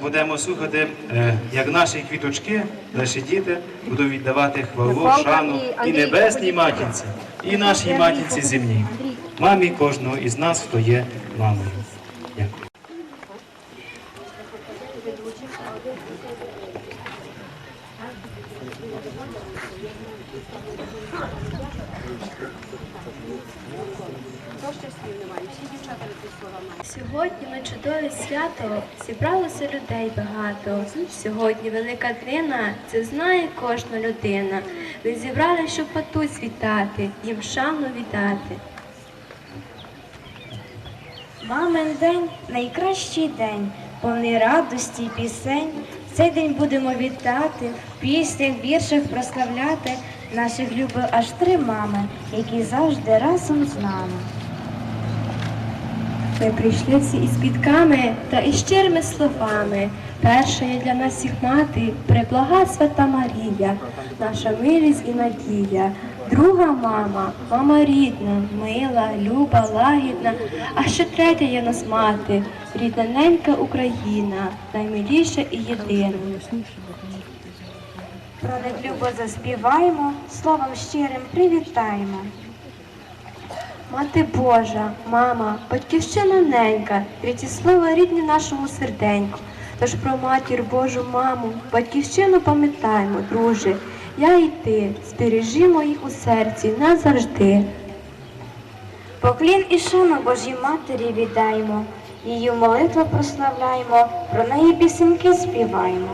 будемо слухати, е, як наші квіточки, наші діти будуть віддавати хвалу, шану і і небесній матінці, і нашій матінці земній, мамі кожного із нас, хто є мамою. Дякую. Сьогодні на чудове свято зібралося людей багато. Сьогодні велика днина, це знає кожна людина. Ви зібрали, щоб матусь вітати, їм шану віддати. Мамин день найкращий день, повний радості й пісень. Цей день будемо вітати, в піснях, віршах прославляти наших любив аж три мами, які завжди разом з нами. Ми прийшли всі із квітками та із щирими словами. Перша є для нас всіх мати, преблага свята Марія, наша милість і надія. Друга мама, мама рідна, мила, люба, лагідна. А ще третя є нас мати, рідна ненька Україна, наймиліша і єдина. Про них любо заспіваємо, словом щирим привітаємо. Мати Божа, мама, батьківщина ненька, треті слова рідні нашому серденьку. Тож про матір Божу маму, батьківщину пам'ятаємо, друже. Я і ти, збережімо їх у серці назавжди. Поклін і шану Божій Матері віддаємо, її в молитвах прославляємо, про неї пісеньки співаємо.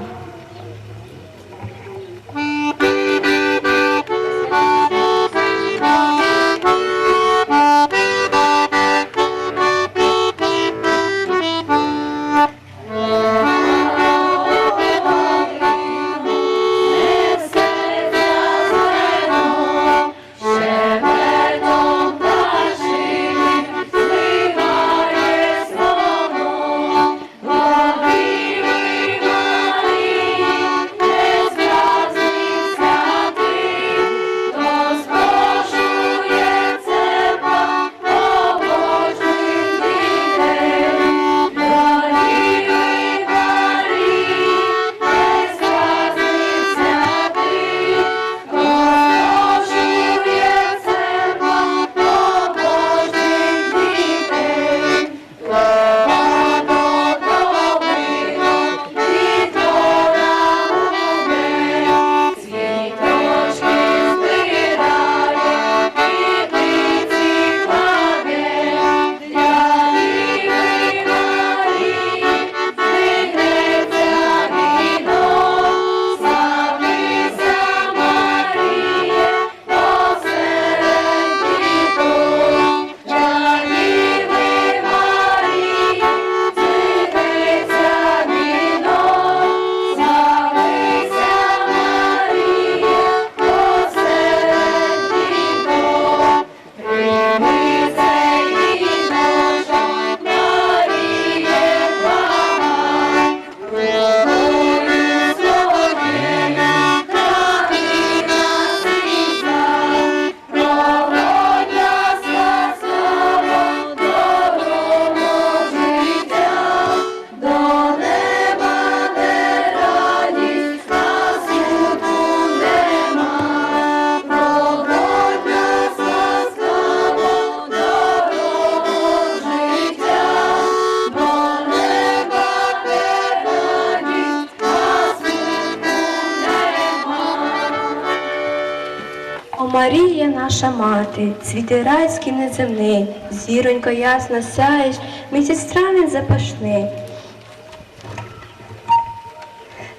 Наша мати, цвіти райський неземний, зіронько ясно сяєш, місяць травень запашний.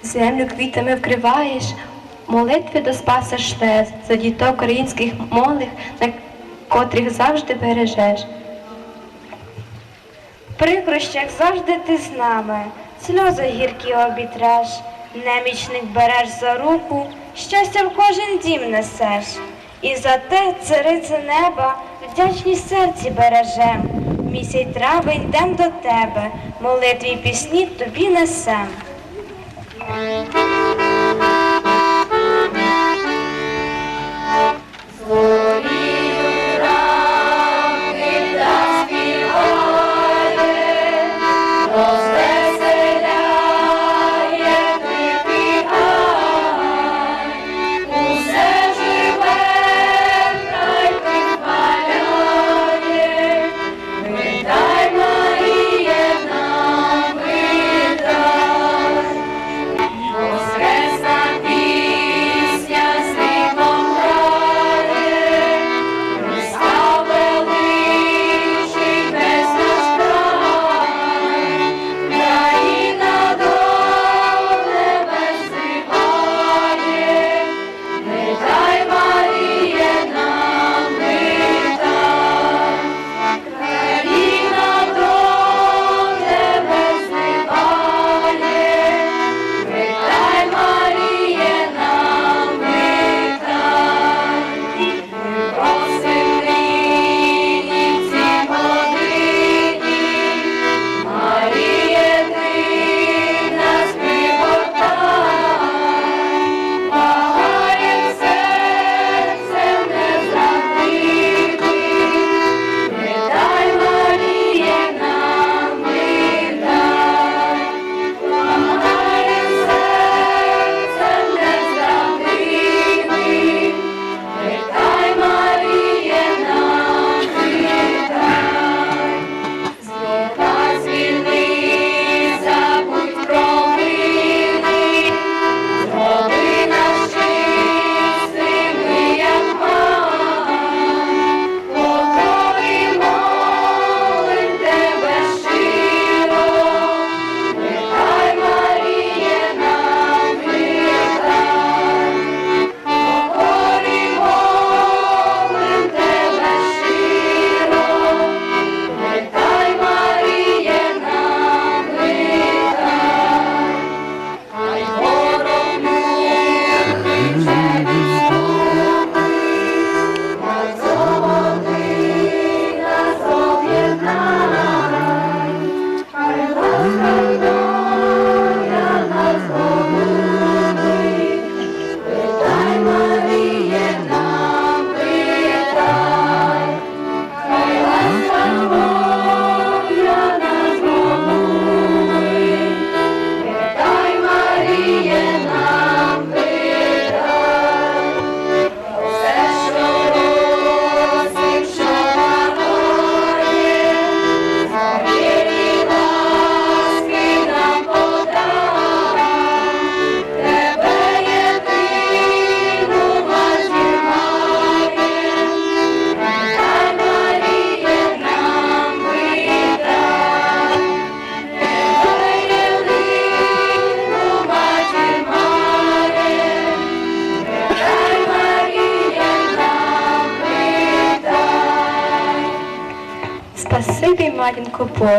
Землю квітами вкриваєш, молитви до Спаса шлеш, за діток українських молих, на котрих завжди бережеш. Прикрощах завжди ти з нами, сльози гіркі обітреш, немічник береш за руку, щастя в кожен дім несеш. І за те, царице неба, вдячність серці бережем. Місяць травень йдем до тебе, молитві й пісні тобі несем.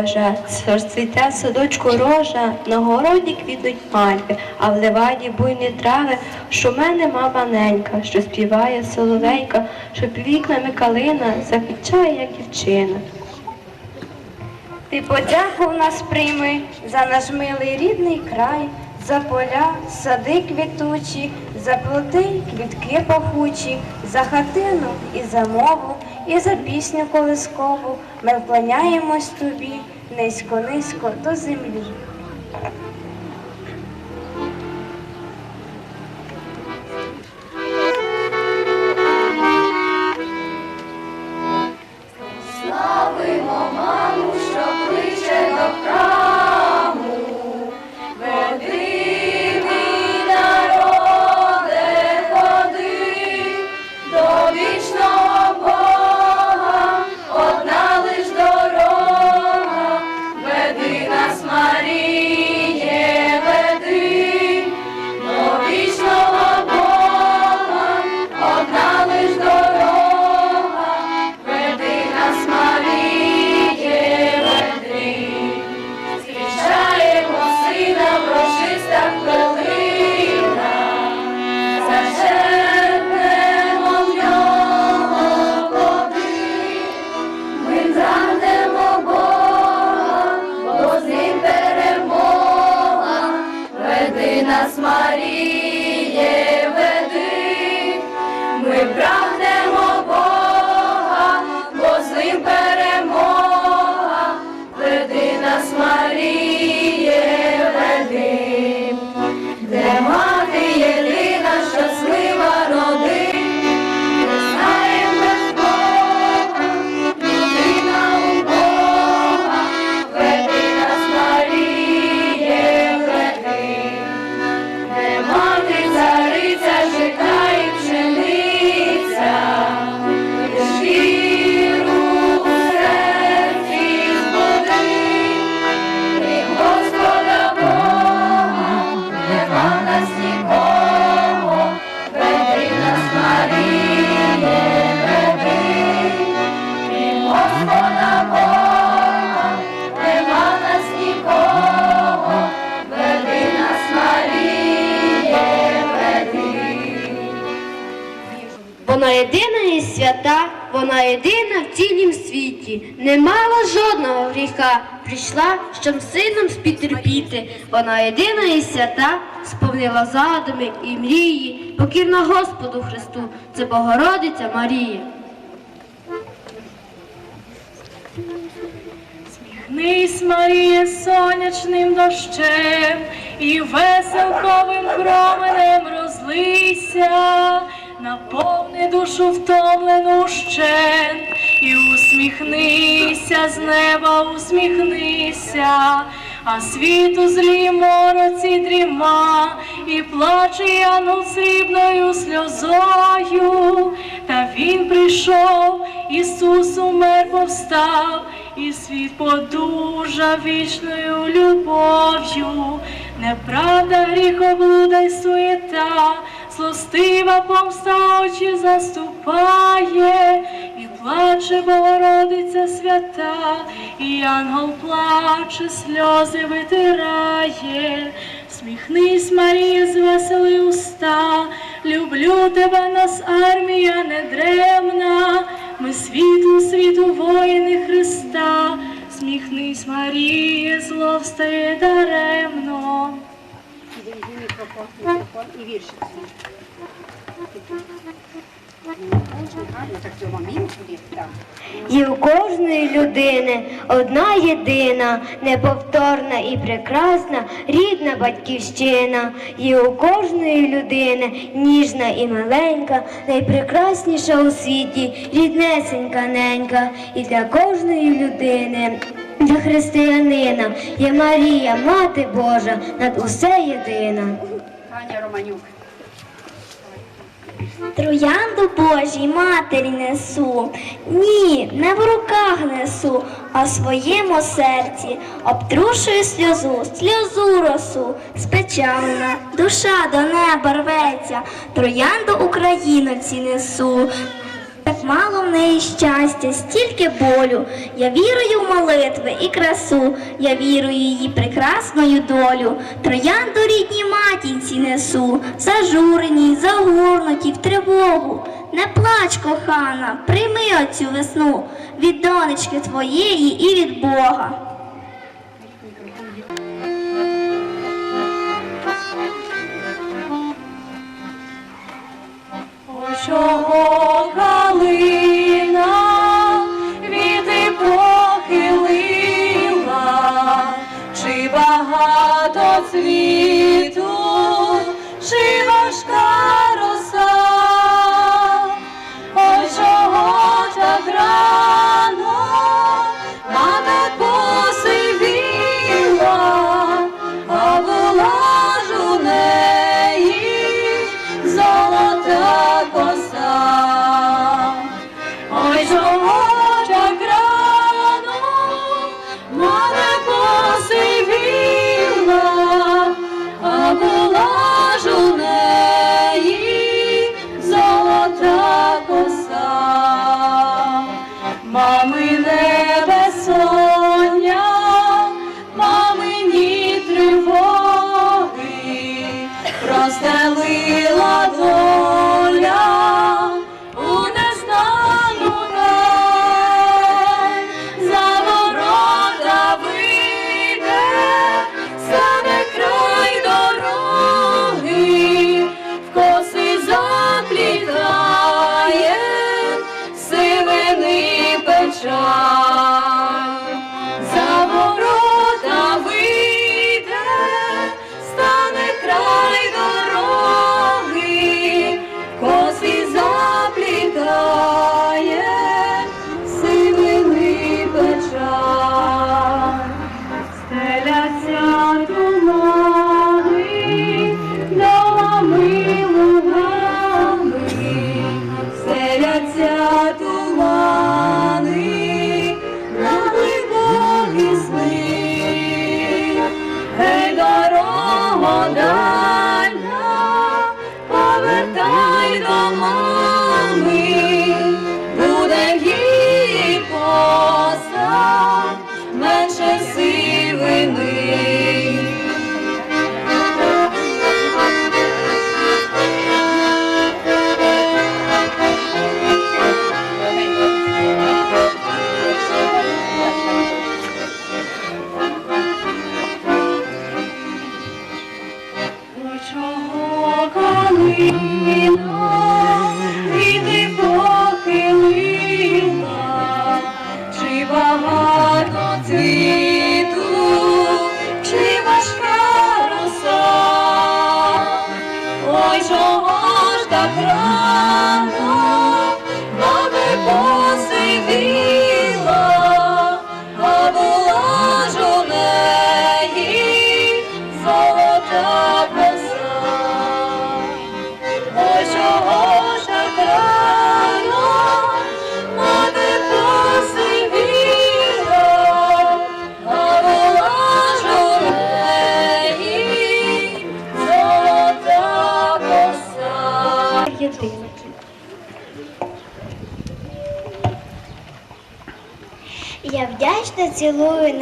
Божа, в садочку рожа, на городі квітнуть мальви, а в леваді буйні трави, що мене мама ненька, що співає соловейка, що під вікнами калина заквічає, як дівчина. Ти подяку в нас прийми за наш милий рідний край, за поля, сади квітучі, за плоти, квітки пахучі, за хатину і за мову, і за пісню колискову. Ми вклоняємось тобі низько-низько до землі. Прийшла, щоб сином спітерпіти. Вона єдина і свята, сповнила задуми і мрії, покірна Господу Христу, це Богородиця Марія. Нись, Маріє, сонячним дощем і веселковим променем розлийся, наповни душу втомлену щен, і усміхнися з неба, усміхнися, а світу злі мороці дріма, і плаче янгол срібною сльозою, та він прийшов, Ісус умер повстав, і світ подужав вічною любов'ю, неправда, гріх, облуда й суєта, злостива помста очі заступає, плаче Богородиця свята, і ангел плаче, сльози витирає. Сміхнись, Марія, звесели уста, люблю тебе, нас армія недремна, ми світло світу воїни Христа, сміхнись, Марія, зло встає даремно. і віршик. І у кожної людини одна єдина, неповторна і прекрасна рідна батьківщина. І у кожної людини ніжна і маленька, найпрекрасніша у світі, ріднесенька ненька. І для кожної людини. Для християнина є Марія, Мати Божа, над усе єдина. Аня Романюк. Троянду Божій матері несу, ні, не в руках несу, а в своєму серці обтрушую сльозу, сльозу росу, спечальна, душа до неба рветься, троянду Україноці несу. Мало в неї щастя, стільки болю. Я вірую в молитви і красу, я вірую її прекрасною долю. Троянду рідній матінці несу, зажурені, загорнуті в тривогу. Не плач, кохана, прийми оцю весну від донечки твоєї і від Бога. Чого віти похилила, чи багато цвіту, чи важка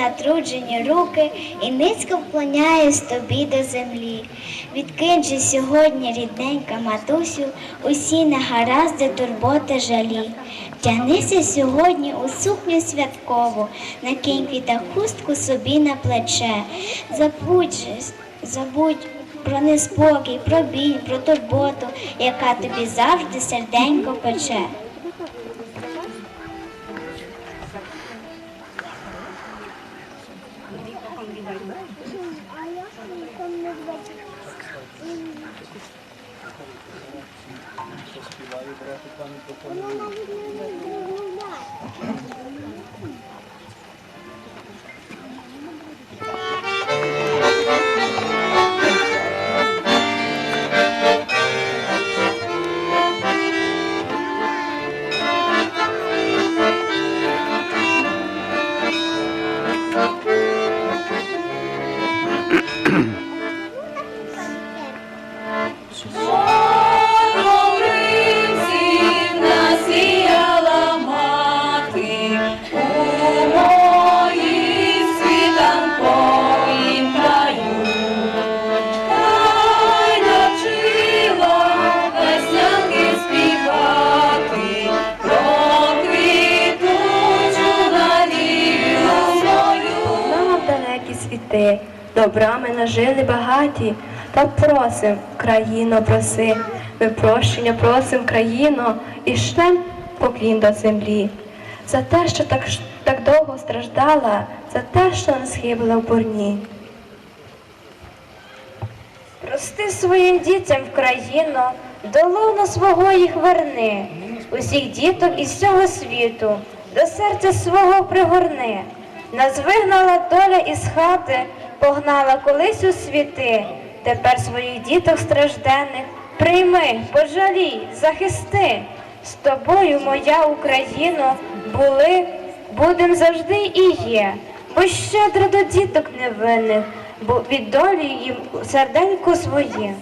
натруджені руки і низько вклоняюсь тобі до землі. Відкинь же сьогодні, рідненька матусю, усі негаразди, турботи, жалі. Втягнися сьогодні у сукню святкову, накинь квіта хустку собі на плече. Забудь забудь про неспокій, про біль, про турботу, яка тобі завжди серденько пече. 我们那边没有牛奶。Ти. Добрами нажили багаті, та просим, країно, проси. Ми прощення просим, країно, і шлем поклін до землі. За те, що так, так довго страждала, за те, що не схибила в бурні. Прости своїм дітям в країну, долону свого їх верни, усіх діток із цього світу, до серця свого пригорни. Нас вигнала доля із хати, погнала колись у світи. Тепер своїх діток стражденних прийми, пожалій, захисти. З тобою, моя Україно, були, будем завжди і є, бо щедро до діток невинних, бо від долі їм серденько своє.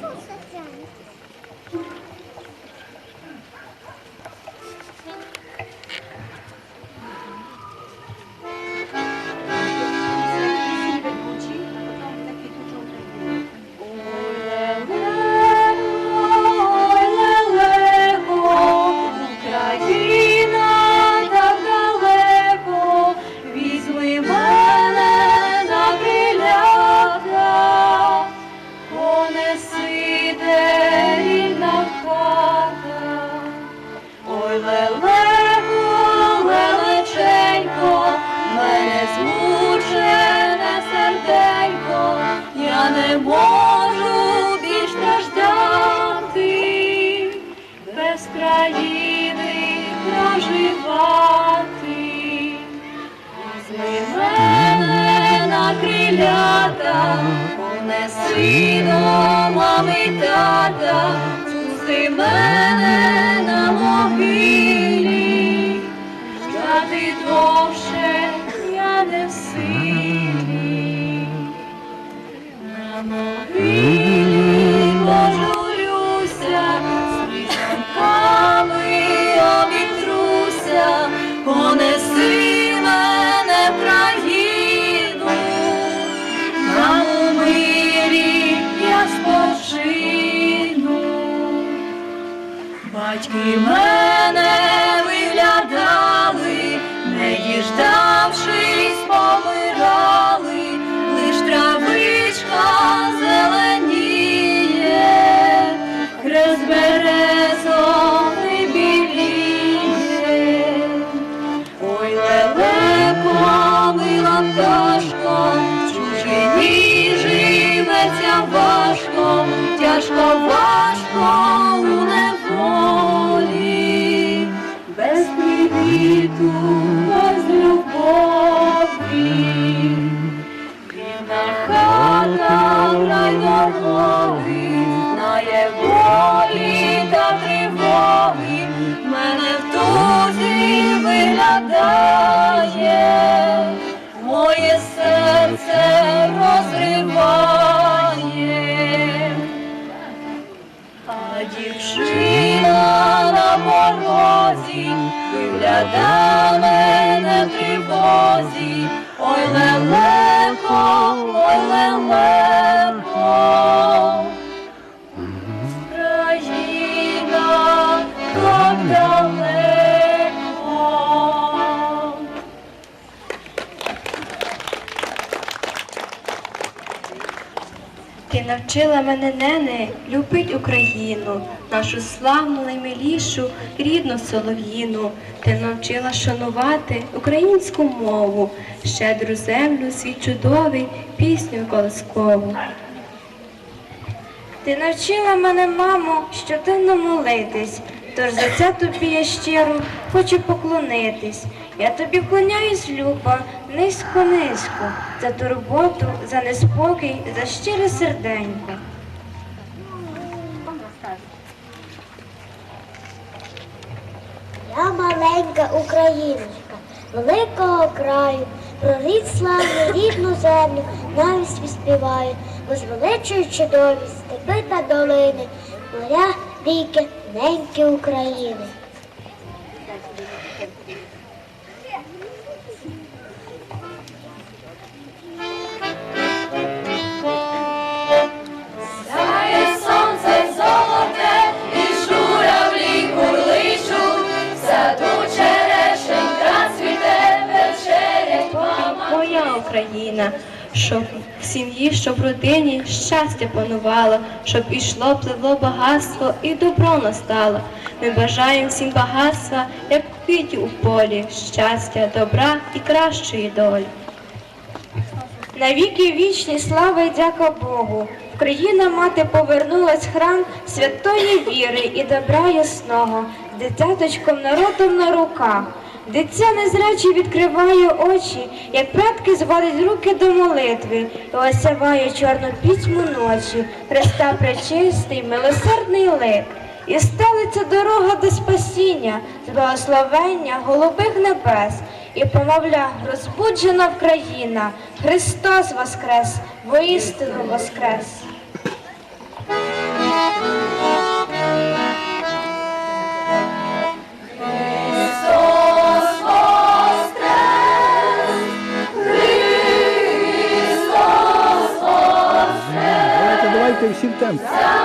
Мами тата, спусти мене на могилі, ждати довше Батьки мене виглядали, не діждавшись, помирали, лиш травичка зеленіє, хрест березовий біліє. Ой, лелеко, мила чужині живеться важко, тяжко важко привіту, без любові. Бідна хата, край дороги, знає болі та тривоги, мене в тузі виглядає, моє серце розриває. А дівчина на порозі вигляда мене тривозі. Ой, лелеко, ой, лелеко. Навчила мене, нене, любить Україну, нашу славну наймилішу, рідну солов'їну. Ти навчила шанувати українську мову, щедру землю, свій чудовий, пісню колискову. Ти навчила мене, мамо, щоденно молитись, тож за це тобі я щиро хочу поклонитись. Я тобі вклоняюсь, люба, низько низько, за турботу, за неспокій, за щире серденько. Я маленька україночка, великого краю, про славну рідну землю навіть співаю, возвеличую чудові степи та долини, моря, ріки, неньки України. Україна, щоб всі сім'ї, щоб в родині щастя панувало, щоб ішло, пливло багатство і добро настало. Ми бажаємо всім багатства, як квітів у полі, щастя, добра і кращої долі. Навіки вічні слава й дяка Богу. Україна мати повернулась в храм святої віри і добра ясного, дитяточком народом на руках. Дитя незряче відкриває очі, як предки зводить руки до молитви, і осяває чорну пітьму ночі, Христа пречистий, милосердний лик. І стелиться дорога до спасіння, з благословення голубих небес, і помовля розбуджена Вкраїна, Христос воскрес, воістину воскрес. Воскрес! Давайте,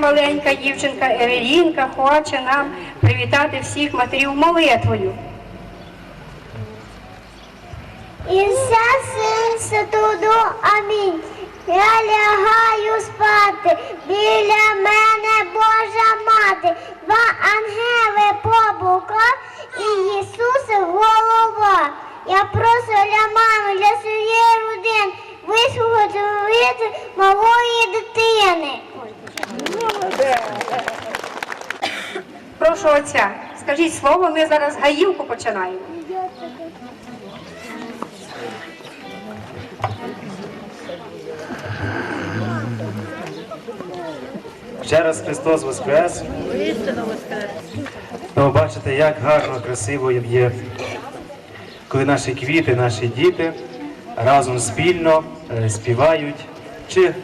маленька дівчинка Евелінка хоче нам привітати всіх матерів молитвою. І вся синця туду, амінь. Я лягаю спати, біля мене Божа мати, два ангели по боках і Ісус голова. Я прошу для мами, для своєї родини, вислухати молитви малої дитини. Прошу отця, скажіть слово, ми зараз гаївку починаємо. Ще раз Христос Воскрес. Ну, бачите, як гарно, красиво є, коли наші квіти, наші діти разом спільно е, співають чи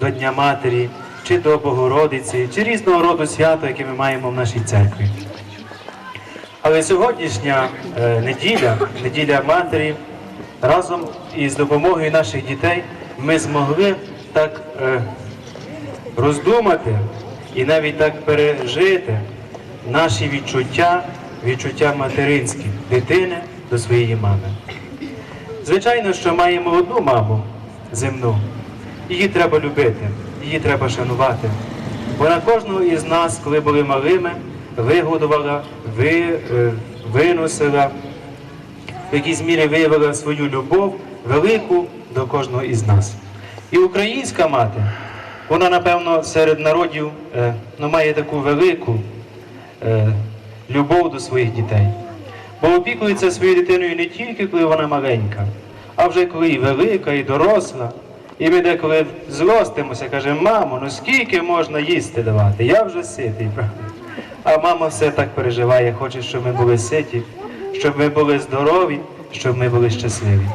до Дня Матері, чи до Богородиці, чи різного роду свято, яке ми маємо в нашій церкві. Але сьогоднішня е, неділя, неділя Матері, разом із допомогою наших дітей ми змогли так е, роздумати і навіть так пережити наші відчуття, відчуття материнські дитини до своєї мами. Звичайно, що маємо одну маму земну. Її треба любити, її треба шанувати. Вона кожного із нас, коли були малими, вигодувала, ви, е, виносила, в якійсь мірі виявила свою любов велику до кожного із нас. І українська мати, вона, напевно, серед народів е, ну, має таку велику е, любов до своїх дітей. Бо опікується своєю дитиною не тільки коли вона маленька, а вже коли і велика, і доросла. І ми деколи злостимося, каже, мамо, ну скільки можна їсти давати? Я вже ситий, правда? А мама все так переживає, хоче, щоб ми були ситі, щоб ми були здорові, щоб ми були щасливі.